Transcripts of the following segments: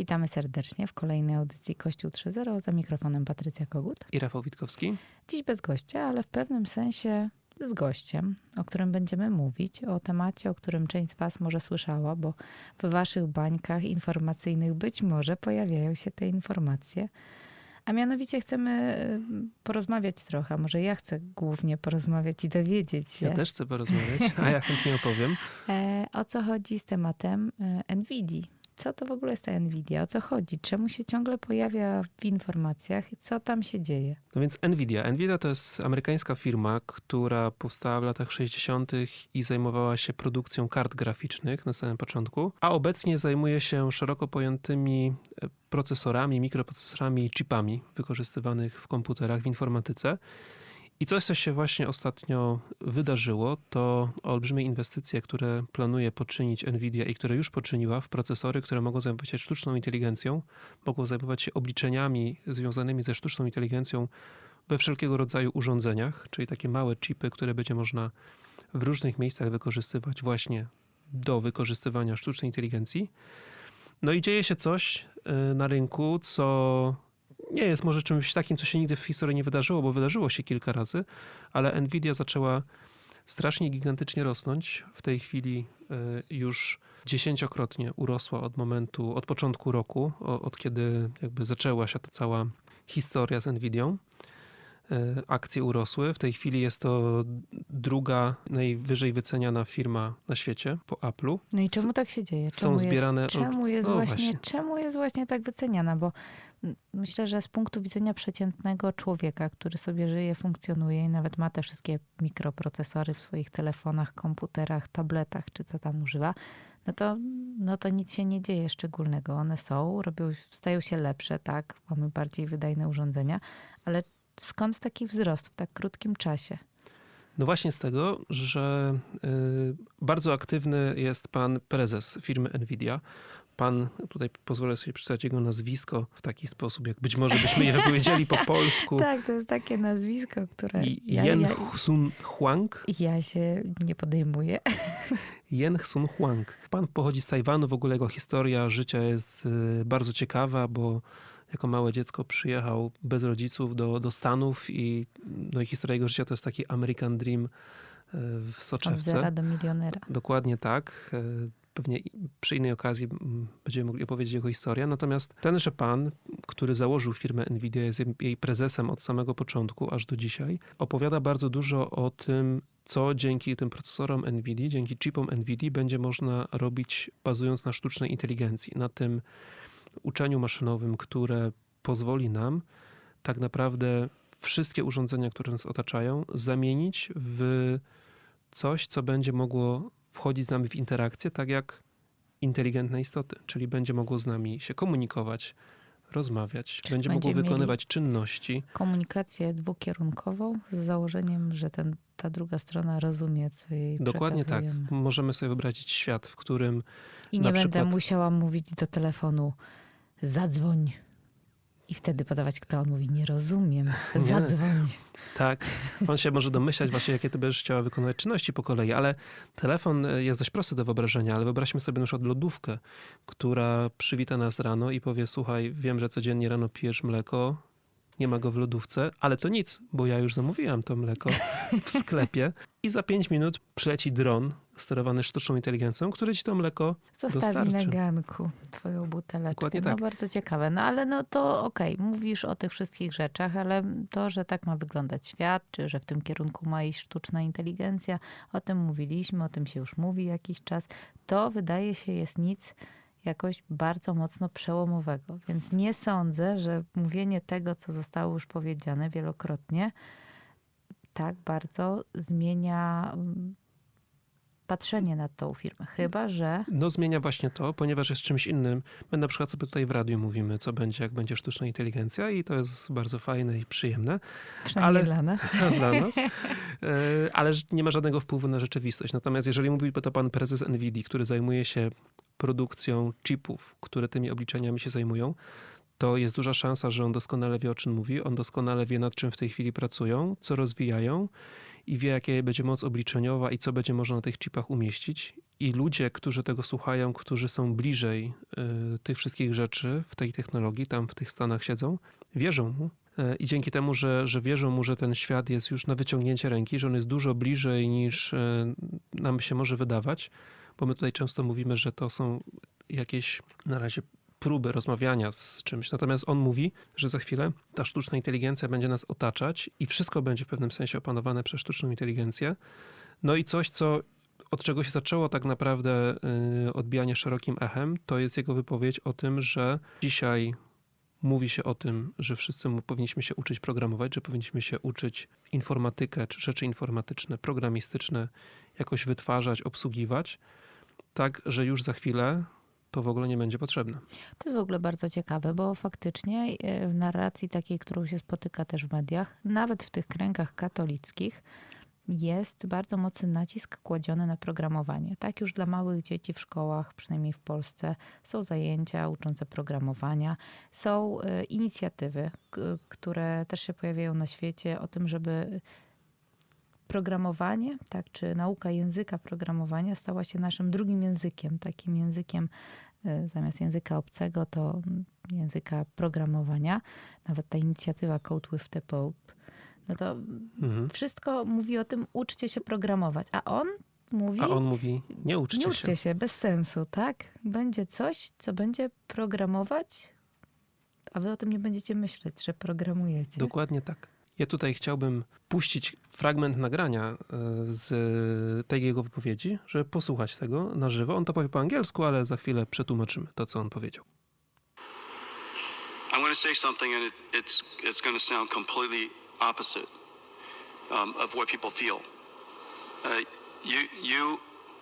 Witamy serdecznie w kolejnej audycji Kościół 3.0 za mikrofonem Patrycja Kogut. I Rafał Witkowski. Dziś bez gościa, ale w pewnym sensie z gościem, o którym będziemy mówić, o temacie, o którym część z Was może słyszała, bo w Waszych bańkach informacyjnych być może pojawiają się te informacje. A mianowicie chcemy y, porozmawiać trochę, może ja chcę głównie porozmawiać i dowiedzieć się. Ja też chcę porozmawiać, a ja chętnie opowiem. E, o co chodzi z tematem e, NVIDII? Co to w ogóle jest ta NVIDIA? O co chodzi? Czemu się ciągle pojawia w informacjach i co tam się dzieje? No więc Nvidia. Nvidia to jest amerykańska firma, która powstała w latach 60. i zajmowała się produkcją kart graficznych na samym początku, a obecnie zajmuje się szeroko pojętymi e, procesorami, mikroprocesorami chipami wykorzystywanych w komputerach, w informatyce. I coś, co się właśnie ostatnio wydarzyło, to olbrzymie inwestycje, które planuje poczynić Nvidia i które już poczyniła w procesory, które mogą zajmować się sztuczną inteligencją, mogą zajmować się obliczeniami związanymi ze sztuczną inteligencją we wszelkiego rodzaju urządzeniach, czyli takie małe chipy, które będzie można w różnych miejscach wykorzystywać właśnie do wykorzystywania sztucznej inteligencji. No i dzieje się coś y, na rynku, co nie jest może czymś takim, co się nigdy w historii nie wydarzyło, bo wydarzyło się kilka razy, ale Nvidia zaczęła strasznie gigantycznie rosnąć. W tej chwili y, już dziesięciokrotnie urosła od momentu, od początku roku, od kiedy jakby zaczęła się ta cała historia z Nvidią. Y, akcje urosły. W tej chwili jest to druga najwyżej wyceniana firma na świecie po Apple'u. No i czemu tak się dzieje? są Czemu zbierane Jest, czemu, jest no właśnie, właśnie. czemu jest właśnie tak wyceniana? Bo myślę, że z punktu widzenia przeciętnego człowieka, który sobie żyje, funkcjonuje i nawet ma te wszystkie mikroprocesory w swoich telefonach, komputerach, tabletach, czy co tam używa, no to, no to nic się nie dzieje szczególnego. One są, robią, stają się lepsze, tak, mamy bardziej wydajne urządzenia, ale skąd taki wzrost w tak krótkim czasie? No właśnie z tego, że y, bardzo aktywny jest pan prezes firmy Nvidia. Pan, tutaj pozwolę sobie przeczytać jego nazwisko w taki sposób, jak być może byśmy je wypowiedzieli po polsku. Tak, to jest takie nazwisko, które ja, ja, Sun Huang. ja się nie podejmuję. Yen Sun Huang. Pan pochodzi z Tajwanu, w ogóle jego historia życia jest y, bardzo ciekawa, bo jako małe dziecko przyjechał bez rodziców do, do Stanów i, no i historia jego życia to jest taki American Dream y, w Od soczewce. zera do milionera. Dokładnie tak. E, Pewnie przy innej okazji będziemy mogli opowiedzieć jego historię. Natomiast tenże pan, który założył firmę Nvidia, jest jej- jej prezesem od samego początku aż do dzisiaj, opowiada bardzo dużo o tym, co dzięki tym procesorom Nvidia, dzięki chipom Nvidia będzie można robić bazując na sztucznej inteligencji, na tym uczeniu maszynowym, które pozwoli nam tak naprawdę wszystkie urządzenia, które nas otaczają, zamienić w coś, co będzie mogło wchodzić z nami w interakcję, tak jak inteligentne istoty, czyli będzie mogło z nami się komunikować, rozmawiać, będzie mogło będziemy mieli- wykonywać czynności. Komunikację dwukierunkową z założeniem, że ten, ta druga strona rozumie, co jej Dokładnie tak. Możemy sobie wyobrazić świat, w którym I nie będę przykład- musiała mówić do telefonu zadzwoń. I wtedy podawać, kto on mówi, nie rozumiem, zadzwoń. tak, on się może domyślać właśnie, jakie ty będziesz chciała wykonywać czynności po kolei, ale telefon e, jest dość prosty do wyobrażenia, ale wyobraźmy sobie na przykład lodówkę, która przywita nas rano i powie, słuchaj, wiem, że codziennie rano pijesz mleko, nie ma go w lodówce, ale to nic, bo ja już zamówiłam to mleko w sklepie i za 5 minut przyleci dron sterowany sztuczną inteligencją, który ci to mleko Zostawi Dostarczy. na ganku twoją buteleczkę. Dokładnie No tak. bardzo ciekawe. No ale no to okej, mówisz o tych wszystkich rzeczach, ale to, że tak ma wyglądać świat, czy że w tym kierunku ma iść sztuczna inteligencja, o tym mówiliśmy, o tym się już mówi jakiś czas, to wydaje się jest nic jakoś bardzo mocno przełomowego. Więc nie sądzę, że mówienie tego, co zostało już powiedziane wielokrotnie, tak bardzo zmienia mm, patrzenie na tą firmę. Chyba, że No zmienia właśnie to, ponieważ jest czymś innym. My na przykład sobie tutaj w radiu mówimy, co będzie, jak będzie sztuczna inteligencja i to jest bardzo fajne i przyjemne przynajmniej Ale- dla nas. dla nas, E, ale nie ma żadnego wpływu na rzeczywistość. Natomiast jeżeli mówi to pan prezes NVIDIA, który zajmuje się produkcją chipów, które tymi obliczeniami się zajmują, to jest duża szansa, że on doskonale wie, o czym mówi. On doskonale wie, nad czym w tej chwili pracują, co rozwijają i wie, jakie będzie moc obliczeniowa i co będzie można na tych chipach umieścić. I ludzie, którzy tego słuchają, którzy są bliżej y, tych wszystkich rzeczy w tej technologii, tam w tych stanach siedzą, wierzą mu. Y, I dzięki temu, że, że wierzą mu, że ten świat jest już na wyciągnięcie ręki, że on jest dużo bliżej niż y, nam się może wydawać, bo my tutaj często mówimy, że to są jakieś na razie próby rozmawiania z czymś. Natomiast on mówi, że za chwilę ta sztuczna inteligencja będzie nas otaczać i wszystko będzie w pewnym sensie opanowane przez sztuczną inteligencję. No i coś, co od czego się zaczęło tak naprawdę y, odbijanie szerokim echem, to jest jego wypowiedź o tym, że dzisiaj mówi się o tym, że wszyscy powinniśmy się uczyć programować, że powinniśmy się uczyć informatykę czy rzeczy informatyczne, programistyczne jakoś wytwarzać, obsługiwać, tak, że już za chwilę to w ogóle nie będzie potrzebne. To jest w ogóle bardzo ciekawe, bo faktycznie e, w narracji takiej, którą się spotyka też w mediach, nawet w tych kręgach katolickich, jest bardzo mocny nacisk kładziony na programowanie. Tak już dla małych dzieci w szkołach, przynajmniej w Polsce, są zajęcia uczące programowania, są e, inicjatywy, które też się pojawiają na świecie o tym, żeby programowanie, tak, czy nauka języka programowania stała się naszym drugim językiem, takim językiem y, zamiast języka obcego to języka programowania. Nawet ta inicjatywa Code with the Pope. No to Mhm. wszystko mówi o tym, uczcie się programować. A on mówi, A on mówi, nie uczcie, nie się. uczcie się, bez sensu, tak? Będzie coś, co będzie programować, a wy o tym nie będziecie myśleć, że programujecie. Dokładnie tak. Ja tutaj chciałbym puścić fragment nagrania e, z tej jego wypowiedzi, żeby posłuchać tego na żywo. On to powie po angielsku, ale za chwilę przetłumaczymy to, co on powiedział. I'm going to say something, and it, it's it's going to sound completely opposite um, of what people feel. Uh, you you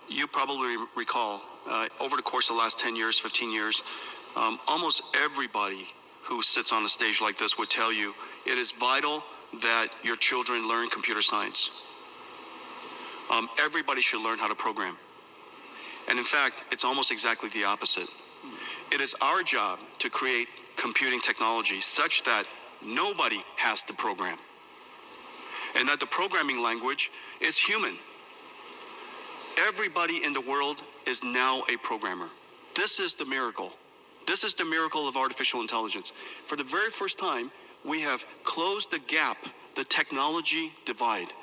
you probably recall uh, over the course of the last 10 years, 15 years, um, almost everybody who sits on a stage like this would tell you it is vital that your children learn computer science. Um, everybody should learn how to program. And in fact, it's almost exactly the opposite. It is our job to create computing technology such that nobody has to program. And that the programming language is human. Everybody in the world is now a programmer. This is the miracle. This is the miracle of artificial intelligence. For the very first time, we have closed the gap, the technology divide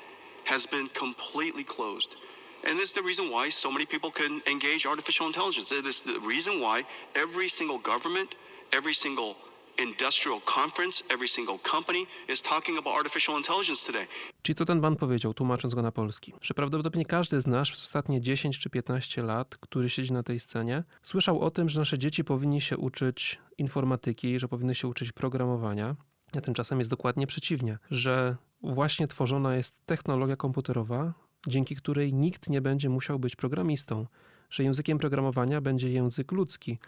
has been completely closed. And this is the reason why so many people can engage artificial intelligence. It is the reason why every single government, every single industrial conference, every single company is talking about artificial intelligence today. Co ten pan powiedział, tłumacząc go na polski? Że prawdopodobnie każdy z nas przez ostatnie 10 czy 15 lat, który siedzi na tej scenie, słyszał o tym, że nasze dzieci powinni się uczyć informatyki, że powinny się uczyć programowania. A tymczasem jest dokładnie przeciwnie, że właśnie tworzona jest technologia komputerowa, dzięki której nikt nie będzie musiał być programistą, że językiem programowania będzie język ludzki.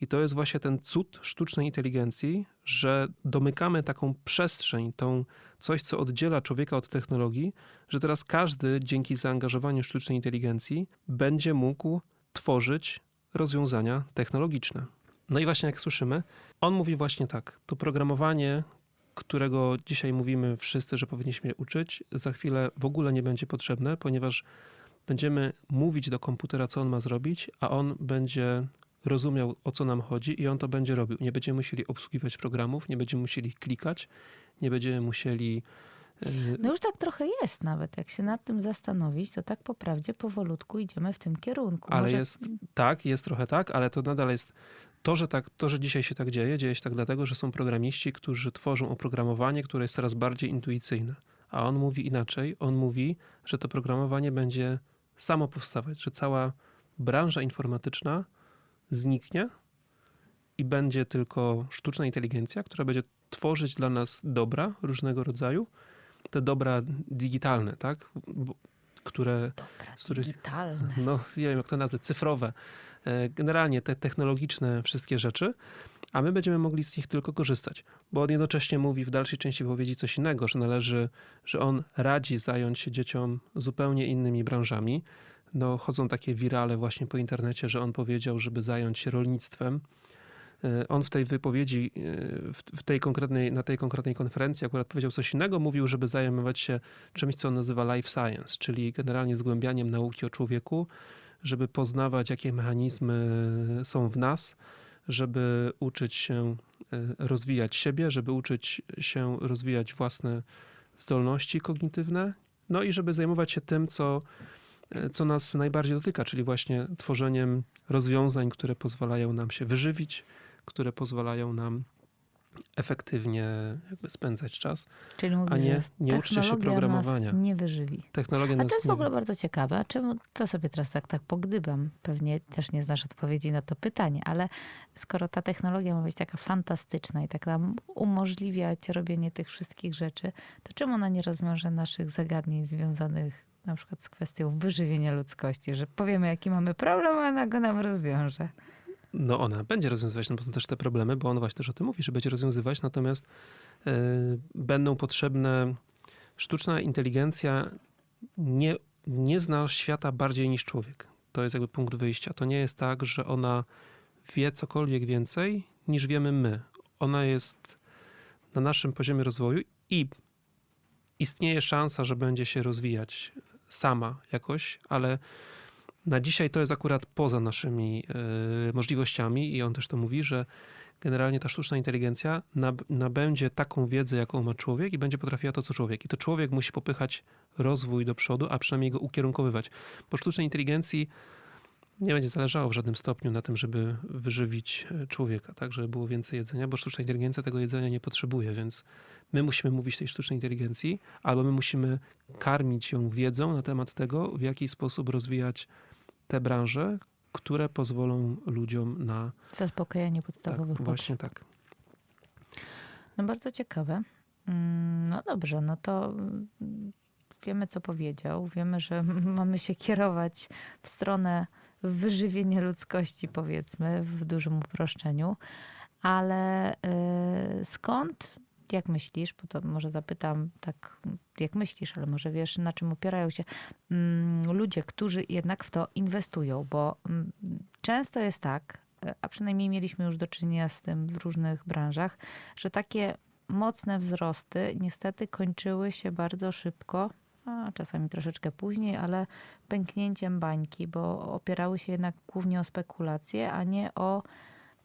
I to jest właśnie ten cud sztucznej inteligencji, że domykamy taką przestrzeń, tą coś, co oddziela człowieka od technologii, że teraz każdy dzięki zaangażowaniu sztucznej inteligencji będzie mógł tworzyć rozwiązania technologiczne. No i właśnie jak słyszymy, on mówi właśnie tak: to programowanie, którego dzisiaj mówimy wszyscy, że powinniśmy uczyć, za chwilę w ogóle nie będzie potrzebne, ponieważ będziemy mówić do komputera, co on ma zrobić, a on będzie rozumiał, o co nam chodzi i on to będzie robił. Nie będziemy musieli obsługiwać programów, nie będziemy musieli klikać, nie będziemy musieli. e, No już tak trochę jest nawet. Jak się nad tym zastanowić, to tak po prawdzie powolutku idziemy w tym kierunku. Ale Może- jest tak, jest trochę tak, ale to nadal jest to, że tak, to, że dzisiaj się tak dzieje, dzieje się tak dlatego, że są programiści, którzy tworzą oprogramowanie, które jest coraz bardziej intuicyjne. A on mówi inaczej. On mówi, że to programowanie będzie samo powstawać, że cała branża informatyczna zniknie i będzie tylko sztuczna inteligencja, która będzie tworzyć dla nas dobra różnego rodzaju. Te dobra digitalne, tak? Które Dobra, z których- digitalne. no nie wiem jak to nazwać, cyfrowe, generalnie te technologiczne wszystkie rzeczy, a my będziemy mogli z nich tylko korzystać. Bo on jednocześnie mówi w dalszej części wypowiedzi coś innego, że należy, że on radzi zająć się dzieciom zupełnie innymi branżami. No, chodzą takie wirale właśnie po internecie, że on powiedział, żeby zająć się rolnictwem. E, On w tej wypowiedzi, e, w tej konkretnej, na tej konkretnej konferencji akurat powiedział coś innego, mówił, żeby zajmować się czymś, co on nazywa life science, czyli generalnie zgłębianiem nauki o człowieku, żeby poznawać, jakie mechanizmy są w nas, żeby uczyć się e, rozwijać siebie, żeby uczyć się rozwijać własne zdolności kognitywne, no i żeby zajmować się tym, co, e, co nas najbardziej dotyka, czyli właśnie tworzeniem rozwiązań, które pozwalają nam się wyżywić, które pozwalają nam efektywnie jakby spędzać czas. Czyli mówisz, A nie- nie uczcie się programowania. Nas nie wyżywi. Technologia A to jest w ogóle bardzo ciekawe. A czemu to sobie teraz tak, tak pogdybam? Pewnie też nie znasz odpowiedzi na to pytanie, ale skoro ta technologia ma być taka fantastyczna i tak nam umożliwiać robienie tych wszystkich rzeczy, to czemu ona nie rozwiąże naszych zagadnień związanych na przykład z kwestią wyżywienia ludzkości, że powiemy, jaki mamy problem, a ona go nam rozwiąże. No ona będzie rozwiązywać pewno też te problemy, bo on właśnie też o tym mówi, że będzie rozwiązywać, natomiast e, będą potrzebne sztuczna inteligencja nie, nie zna świata bardziej niż człowiek. To jest jakby punkt wyjścia. To nie jest tak, że ona wie cokolwiek więcej niż wiemy my. Ona jest na naszym poziomie rozwoju i istnieje szansa, że będzie się rozwijać sama jakoś, ale na dzisiaj to jest akurat poza naszymi e, możliwościami i on też to mówi, że generalnie ta sztuczna inteligencja nab- nabędzie taką wiedzę, jaką ma człowiek i będzie potrafiła to, co człowiek. I to człowiek musi popychać rozwój do przodu, a przynajmniej go ukierunkowywać. Bo sztucznej inteligencji nie będzie zależało w żadnym stopniu na tym, żeby wyżywić e, człowieka, tak, żeby było więcej jedzenia, bo sztuczna inteligencja tego jedzenia nie potrzebuje, więc my musimy mówić tej sztucznej inteligencji, albo my musimy karmić ją wiedzą na temat tego, w jaki sposób rozwijać te branże, które pozwolą ludziom na Zaspokojenie tak, podstawowych potrzeb. właśnie tak. No bardzo ciekawe. Mm, No dobrze, no to mm, wiemy, co powiedział. Wiemy, że mamy się kierować w stronę wyżywienia ludzkości, powiedzmy, w dużym uproszczeniu. Ale y, skąd, jak myślisz, bo to może zapytam tak, jak myślisz, ale może wiesz, na czym opierają się mm, ludzie, którzy jednak w to inwestują, bo mm, często jest tak, y, a przynajmniej mieliśmy już do czynienia z tym w różnych branżach, że takie mocne wzrosty niestety kończyły się bardzo szybko, a czasami troszeczkę później, ale pęknięciem bańki, bo opierały się jednak głównie o spekulacje, a nie o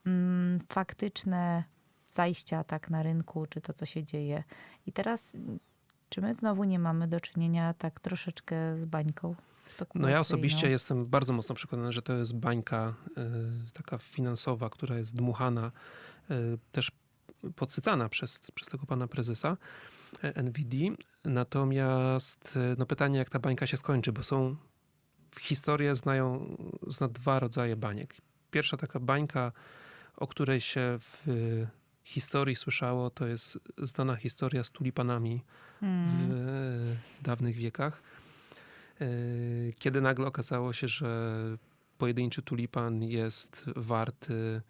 mm, faktyczne zajścia tak na rynku, czy to, co się dzieje. I teraz, czy my znowu nie mamy do czynienia tak troszeczkę z bańką? No ja osobiście jestem bardzo mocno przekonany, że to jest bańka y, taka finansowa, która jest dmuchana, y, też podsycana przez, przez tego pana prezesa e, NVD. Natomiast y, no pytanie, jak ta bańka się skończy, bo są historię znają zna dwa rodzaje baniek. Pierwsza taka bańka, o której się w historii słyszało, to jest znana historia z tulipanami w Mm. e, dawnych wiekach, e, kiedy nagle okazało się, że pojedynczy tulipan jest warty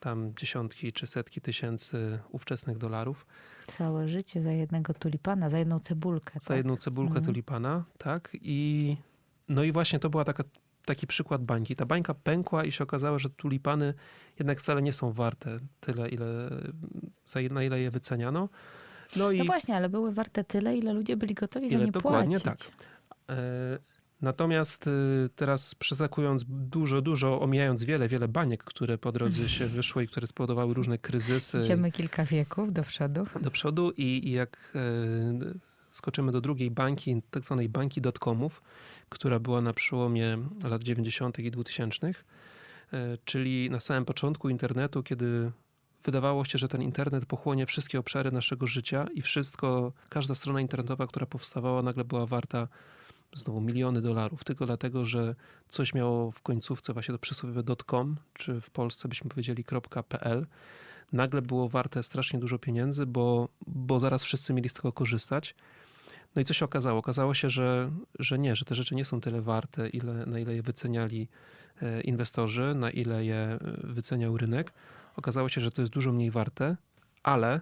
tam dziesiątki czy setki tysięcy ówczesnych dolarów Całe życie za jednego tulipana, za jedną cebulkę. za tak? jedną cebulkę Mhm. tulipana, tak? I no i właśnie to była taka, taki przykład bańki. Ta bańka pękła i się okazało, że tulipany jednak wcale nie są warte tyle, ile, na ile je wyceniano. No i No właśnie, ale były warte tyle, ile ludzie byli gotowi za nie dokładnie płacić. tak. E, Natomiast y, teraz przeskakując dużo, dużo, omijając wiele, wiele baniek, które po drodze się wyszły i które spowodowały różne kryzysy Idziemy kilka wieków do przodu. do przodu i, i jak e, skoczymy do drugiej bańki, tak zwanej bańki dotcomów, która była na przełomie lat 90. i 2000, e, czyli na samym początku internetu, kiedy wydawało się, że ten internet pochłonie wszystkie obszary naszego życia i wszystko, każda strona internetowa, która powstawała, nagle była warta znowu miliony dolarów, tylko dlatego, że coś miało w końcówce właśnie to przysłowiowe .com, czy w Polsce byśmy powiedzieli .pl, nagle było warte strasznie dużo pieniędzy, bo, bo zaraz wszyscy mieli z tego korzystać. No i co się okazało? Okazało się, że, że nie, że te rzeczy nie są tyle warte, ile, na ile je wyceniali e, inwestorzy, na ile je e, wyceniał rynek. Okazało się, że to jest dużo mniej warte, ale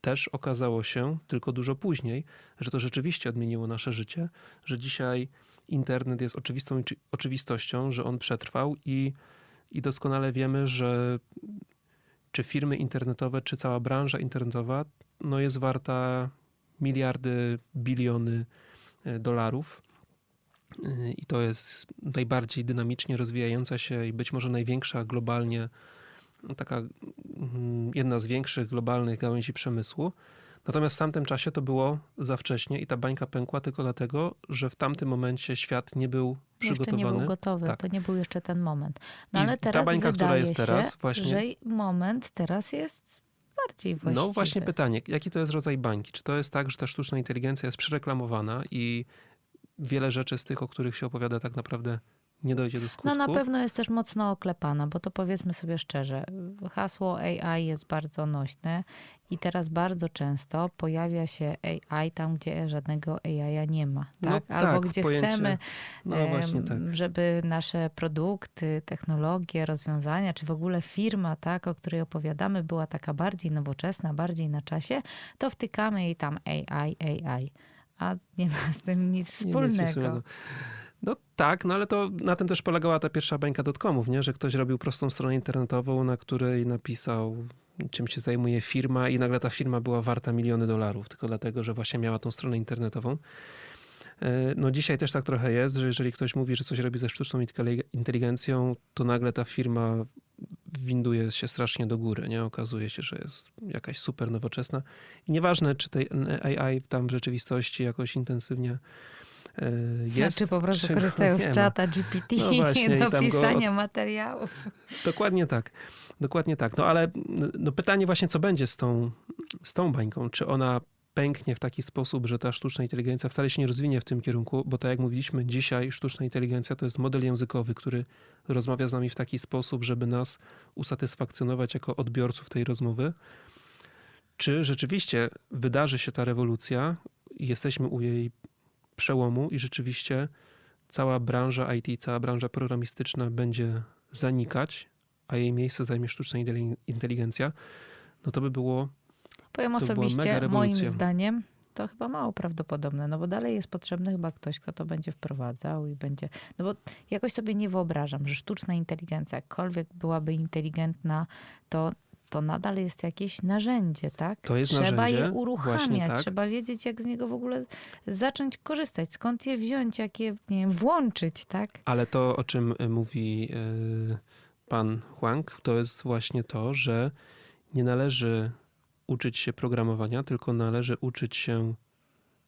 też okazało się tylko dużo później, że to rzeczywiście odmieniło nasze życie, że dzisiaj internet jest oczywistą oczy- oczywistością, że on przetrwał i, i doskonale wiemy, że czy firmy internetowe, czy cała branża internetowa no jest warta miliardy, biliony e, dolarów. y, i to jest najbardziej dynamicznie rozwijająca się i być może największa globalnie, no, taka mm, jedna z większych globalnych gałęzi przemysłu. Natomiast w tamtym czasie to było za wcześnie i ta bańka pękła tylko dlatego, że w tamtym momencie świat nie był Jeszcze przygotowany. nie był gotowy, Tak. to nie był jeszcze ten moment. No I ale ta teraz bańka, która wydaje jest teraz, się, właśnie- że moment teraz jest bardziej właściwy. No właśnie pytanie, jaki to jest rodzaj bańki? Czy to jest tak, że ta sztuczna inteligencja jest przereklamowana i wiele rzeczy z tych, o których się opowiada, tak naprawdę nie dojdzie do skutku? No na pewno jest też mocno oklepana, bo to powiedzmy sobie szczerze, hasło AI jest bardzo nośne i teraz bardzo często pojawia się AI tam, gdzie żadnego AI nie ma. No Tak? Albo tak, gdzie pojęcie- chcemy, No tak. żeby nasze produkty, technologie, rozwiązania, czy w ogóle firma, tak, o której opowiadamy, była taka bardziej nowoczesna, bardziej na czasie, to wtykamy jej tam AI, AI. A nie ma z tym nic Nie wspólnego. wspólnego. No tak, no ale to na tym też polegała ta pierwsza bańka dotcomów, nie? że ktoś robił prostą stronę internetową, na której napisał czym się zajmuje firma i nagle ta firma była warta miliony dolarów, tylko dlatego, że właśnie miała tą stronę internetową. E, No dzisiaj też tak trochę jest, że jeżeli ktoś mówi, że coś robi ze sztuczną inteligencją, to nagle ta firma winduje się strasznie do góry, nie? Okazuje się, że jest jakaś super nowoczesna. I nieważne, czy tej AI tam w rzeczywistości jakoś intensywnie jest. czy po prostu korzystają z czata GPT No właśnie, do tam go- pisania materiałów. Dokładnie tak. Dokładnie tak. No ale no pytanie właśnie, co będzie z tą, z tą bańką? Czy ona pęknie w taki sposób, że ta sztuczna inteligencja wcale się nie rozwinie w tym kierunku, bo tak jak mówiliśmy, dzisiaj sztuczna inteligencja to jest model językowy, który rozmawia z nami w taki sposób, żeby nas usatysfakcjonować jako odbiorców tej rozmowy. Czy rzeczywiście wydarzy się ta rewolucja i jesteśmy u jej przełomu i rzeczywiście cała branża IT, cała branża programistyczna będzie zanikać, a jej miejsce zajmie sztuczna inteli- inteligencja, no to by było Powiem osobiście, moim zdaniem, to chyba mało prawdopodobne, no bo dalej jest potrzebny chyba ktoś, kto to będzie wprowadzał i będzie. No bo jakoś sobie nie wyobrażam, że sztuczna inteligencja, jakkolwiek byłaby inteligentna, to. To nadal jest jakieś narzędzie, tak? To jest trzeba je narzędzie, uruchamiać, właśnie tak. trzeba wiedzieć, jak z niego w ogóle zacząć korzystać, skąd je wziąć, jak je nie wiem, włączyć, tak? Ale to, o czym y, mówi y, pan Huang, to jest właśnie to, że nie należy uczyć się programowania, tylko należy uczyć się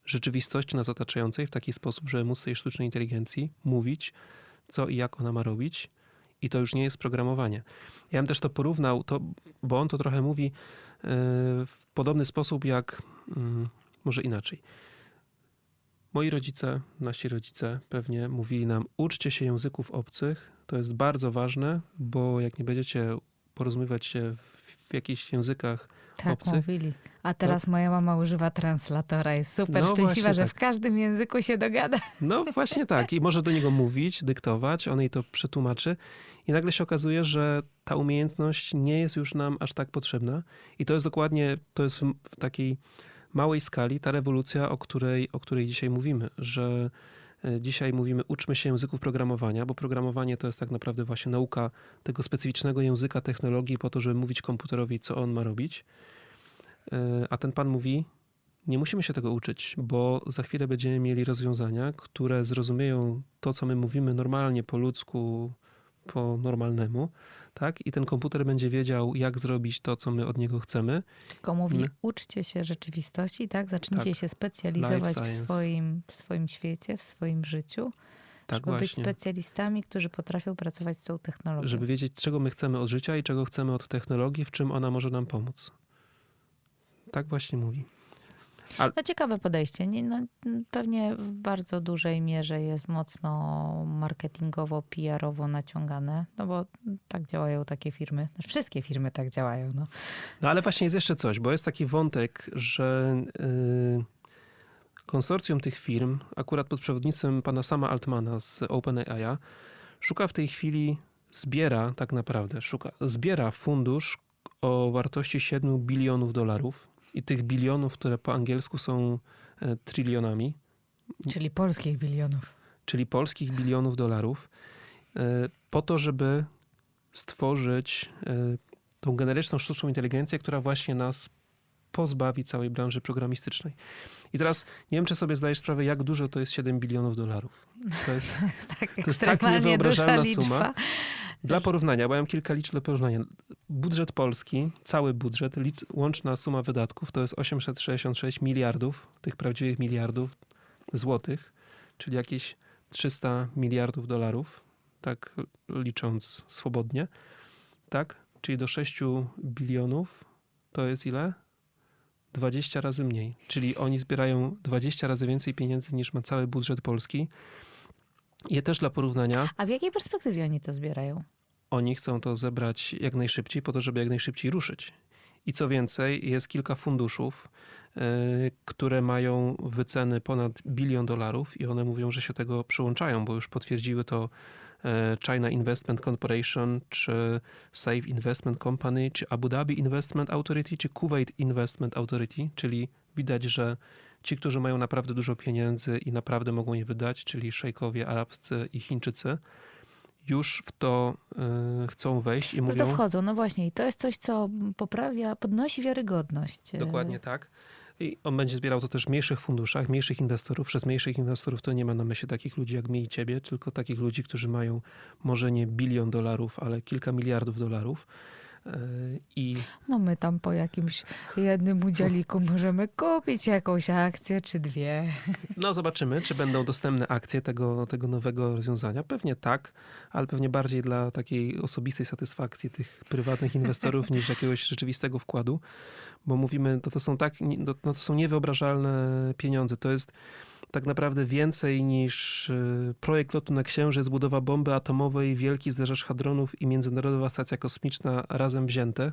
rzeczywistości nas otaczającej w taki sposób, żeby móc tej sztucznej inteligencji mówić, co i jak ona ma robić. I to już nie jest programowanie. Ja bym też to porównał, to, bo on to trochę mówi y, w podobny sposób jak, mm, może inaczej. Moi rodzice, nasi rodzice pewnie mówili nam, uczcie się języków obcych. To jest bardzo ważne, bo jak nie będziecie porozumiewać się w, w jakichś językach, Tak Obcych? mówili. A teraz moja mama używa translatora. Jest super No szczęśliwa, że tak. w każdym języku się dogada. no właśnie tak, i może do niego mówić, dyktować, on jej to przetłumaczy. I nagle się okazuje, że ta umiejętność nie jest już nam aż tak potrzebna. I to jest dokładnie, to jest w, w takiej małej skali ta rewolucja, o której, o której dzisiaj mówimy, że e, dzisiaj mówimy uczmy się języków programowania, bo programowanie to jest tak naprawdę właśnie nauka tego specyficznego języka technologii po to, żeby mówić komputerowi, co on ma robić. E, A ten pan mówi, nie musimy się tego uczyć, bo za chwilę będziemy mieli rozwiązania, które zrozumieją to, co my mówimy normalnie, po ludzku, po normalnemu, tak? I ten komputer będzie wiedział, jak zrobić to, co my od niego chcemy. Tylko mówi, My- uczcie się rzeczywistości, tak? Zacznijcie Tak. się specjalizować w swoim, w swoim świecie, w swoim życiu, Tak żeby być właśnie. specjalistami, którzy potrafią pracować z tą technologią. Żeby wiedzieć, czego my chcemy od życia i czego chcemy od technologii, w czym ona może nam pomóc. Tak właśnie mówi. No ciekawe podejście. Nie, no, pewnie w bardzo dużej mierze jest mocno marketingowo, PR-owo naciągane, no bo tak działają takie firmy. Znaczy, wszystkie firmy tak działają. No. No ale właśnie jest jeszcze coś, bo jest taki wątek, że yy, konsorcjum tych firm, akurat pod przewodnictwem pana Sama Altmana z OpenAI, szuka w tej chwili, zbiera tak naprawdę, szuka, zbiera fundusz o wartości 7 bilionów dolarów i tych bilionów, które po angielsku są e, trylionami, Czyli polskich bilionów. czyli polskich bilionów dolarów, e, po to, żeby stworzyć e, tą generyczną sztuczną inteligencję, która właśnie nas pozbawi całej branży programistycznej. I teraz nie wiem, czy sobie zdajesz sprawę, jak dużo to jest 7 bilionów dolarów. To jest Tak, jest tak niewyobrażalna suma. Dla porównania, bo ja mam kilka liczb do porównania. Budżet Polski, cały budżet, licz, łączna suma wydatków to jest 866 miliardów, tych prawdziwych miliardów złotych, czyli jakieś 300 miliardów dolarów, tak licząc swobodnie. Tak? Czyli do 6 bilionów to jest ile? 20 razy mniej. Czyli oni zbierają 20 razy więcej pieniędzy niż ma cały budżet Polski. I też dla porównania, A w jakiej perspektywie oni to zbierają? oni chcą to zebrać jak najszybciej, po to, żeby jak najszybciej ruszyć. I co więcej, jest kilka funduszów, y, które mają wyceny ponad bilion dolarów i one mówią, że się tego przyłączają, bo już potwierdziły to e, China Investment Corporation, czy Safe Investment Company, czy Abu Dhabi Investment Authority, czy Kuwait Investment Authority, czyli widać, że ci, którzy mają naprawdę dużo pieniędzy i naprawdę mogą je wydać, czyli szejkowie arabscy i Chińczycy, już w to y, chcą wejść i Po mówią... to wchodzą, no właśnie. I to jest coś, co poprawia, podnosi wiarygodność. e, Dokładnie tak. I on będzie zbierał to też w mniejszych funduszach, mniejszych inwestorów. Przez mniejszych inwestorów to nie ma na myśli takich ludzi jak mnie i ciebie, tylko takich ludzi, którzy mają może nie bilion dolarów, ale kilka miliardów dolarów. Yy, I No my tam po jakimś jednym udzieliku możemy kupić jakąś akcję czy dwie. no zobaczymy, czy będą dostępne akcje tego, tego nowego rozwiązania. Pewnie tak, ale pewnie bardziej dla takiej osobistej satysfakcji tych prywatnych inwestorów niż jakiegoś rzeczywistego wkładu, bo mówimy, to, to są tak, no, to są niewyobrażalne pieniądze. To jest tak naprawdę więcej niż y, projekt lotu na Księżyc, budowa bomby atomowej, wielki zderzacz hadronów i Międzynarodowa Stacja Kosmiczna razem wzięte.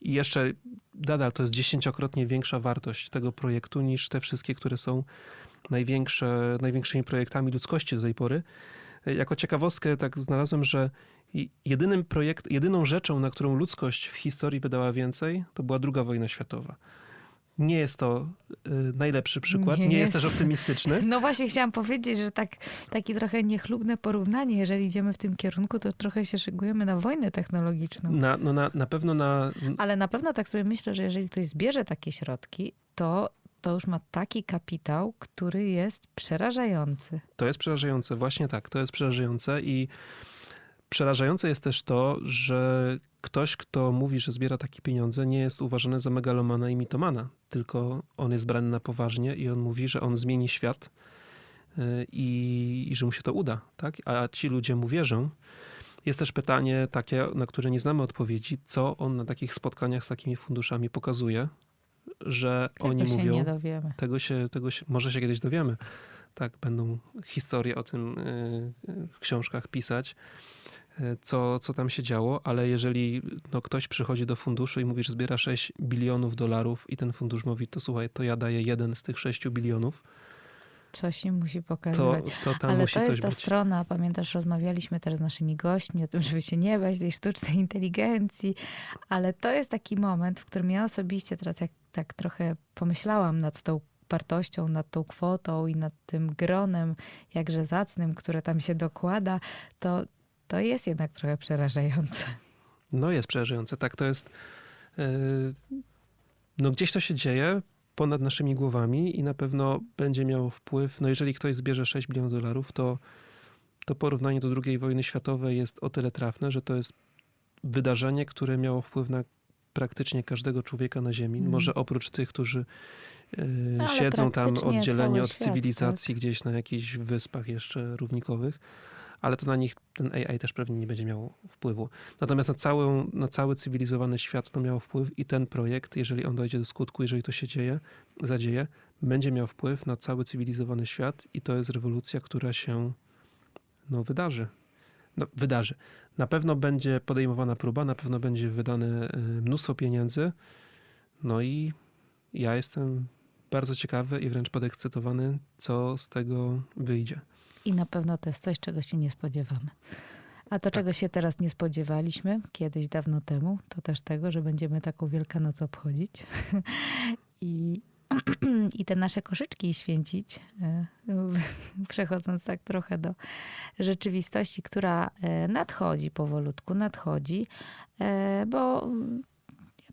I jeszcze nadal to jest dziesięciokrotnie większa wartość tego projektu niż te wszystkie, które są największe, największymi projektami ludzkości do tej pory. Jako ciekawostkę tak znalazłem, że jedynym projekt, jedyną rzeczą, na którą ludzkość w historii wydała więcej, to była druga wojna światowa. Nie jest to y, najlepszy przykład, nie, Nie jest jest. też optymistyczny. No właśnie chciałam powiedzieć, że tak, takie trochę niechlubne porównanie, jeżeli idziemy w tym kierunku, to trochę się szykujemy na wojnę technologiczną. Na, no na, na pewno na, Ale na pewno tak sobie myślę, że jeżeli ktoś zbierze takie środki, to, to już ma taki kapitał, który jest przerażający. To jest przerażające, właśnie tak, to jest przerażające i przerażające jest też to, że ktoś, kto mówi, że zbiera takie pieniądze, nie jest uważany za megalomana i mitomana, tylko on jest brany na poważnie i on mówi, że on zmieni świat y, i, i że mu się to uda, tak? A ci ludzie mu wierzą. Jest też pytanie takie, na które nie znamy odpowiedzi, co on na takich spotkaniach z takimi funduszami pokazuje, że Tego oni się mówią, nie dowiemy. tego się, tego się, może się kiedyś dowiemy. Tak, będą historie o tym y, w książkach pisać, co, co tam się działo, ale jeżeli no, ktoś przychodzi do funduszu i mówi, że zbiera 6 bilionów dolarów i ten fundusz mówi, to słuchaj, to ja daję jeden z tych 6 bilionów, Coś im musi to, pokazywać. to tam Ale to jest ta być. strona, pamiętasz, rozmawialiśmy też z naszymi gośćmi o tym, żeby się nie bać tej sztucznej inteligencji, ale to jest taki moment, w którym ja osobiście teraz jak tak trochę pomyślałam nad tą wartością, nad tą kwotą i nad tym gronem jakże zacnym, które tam się dokłada, to, to jest jednak trochę przerażające. No jest przerażające, tak, to jest y, no gdzieś to się dzieje ponad naszymi głowami i na pewno będzie miało wpływ, no jeżeli ktoś zbierze 6 bilionów dolarów, to to porównanie do II wojny światowej jest o tyle trafne, że to jest wydarzenie, które miało wpływ na praktycznie każdego człowieka na Ziemi. Mm. Może oprócz tych, którzy y, No, siedzą tam oddzieleni od świat, tak. cywilizacji gdzieś na jakichś wyspach jeszcze równikowych, ale to na nich ten AI też pewnie nie będzie miał wpływu. Natomiast na, całą, na cały cywilizowany świat to miało wpływ i ten projekt, jeżeli on dojdzie do skutku, jeżeli to się dzieje, zadzieje, będzie miał wpływ na cały cywilizowany świat i to jest rewolucja, która się no, wydarzy. No, wydarzy. Na pewno będzie podejmowana próba, na pewno będzie wydane y, mnóstwo pieniędzy. No i ja jestem bardzo ciekawy i wręcz podekscytowany, co z tego wyjdzie. I na pewno to jest coś, czego się nie spodziewamy. A to, czego się teraz nie spodziewaliśmy, kiedyś dawno temu, to też tego, że będziemy taką Wielkanoc obchodzić i, i te nasze koszyczki święcić, e, przechodząc tak trochę do rzeczywistości, która e, nadchodzi powolutku, nadchodzi, e, bo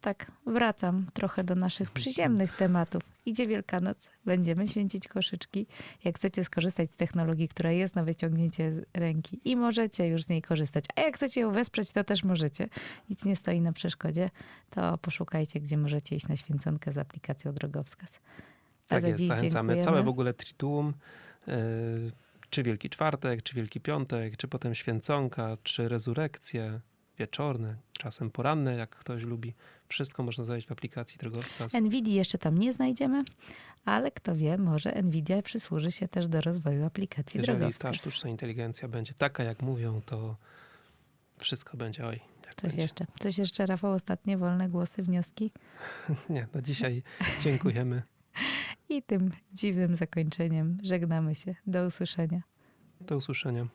tak, wracam trochę do naszych przyziemnych tematów. Idzie Wielkanoc, będziemy święcić koszyczki. Jak chcecie skorzystać z technologii, która jest na wyciągnięcie ręki i możecie już z niej korzystać, a jak chcecie ją wesprzeć, to też możecie. Nic nie stoi na przeszkodzie, to poszukajcie, gdzie możecie iść na święconkę z aplikacją Drogowskaz. A Tak jest, zachęcamy. dziękujemy. Całe w ogóle Trituum, yy, czy Wielki Czwartek, czy Wielki Piątek, czy potem Święconka, czy Rezurekcje, wieczorne, czasem poranne, jak ktoś lubi. Wszystko można znaleźć w aplikacji Drogowskaz. NVIDIA jeszcze tam nie znajdziemy, ale kto wie, może NVIDIA przysłuży się też do rozwoju aplikacji Jeżeli ta Drogowskaz. sztuczna inteligencja będzie taka, jak mówią, to wszystko będzie oj. Coś będzie. jeszcze? Coś jeszcze, Rafał? Ostatnie wolne głosy, wnioski? Nie, no dzisiaj dziękujemy. I tym dziwnym zakończeniem żegnamy się. Do usłyszenia. Do usłyszenia.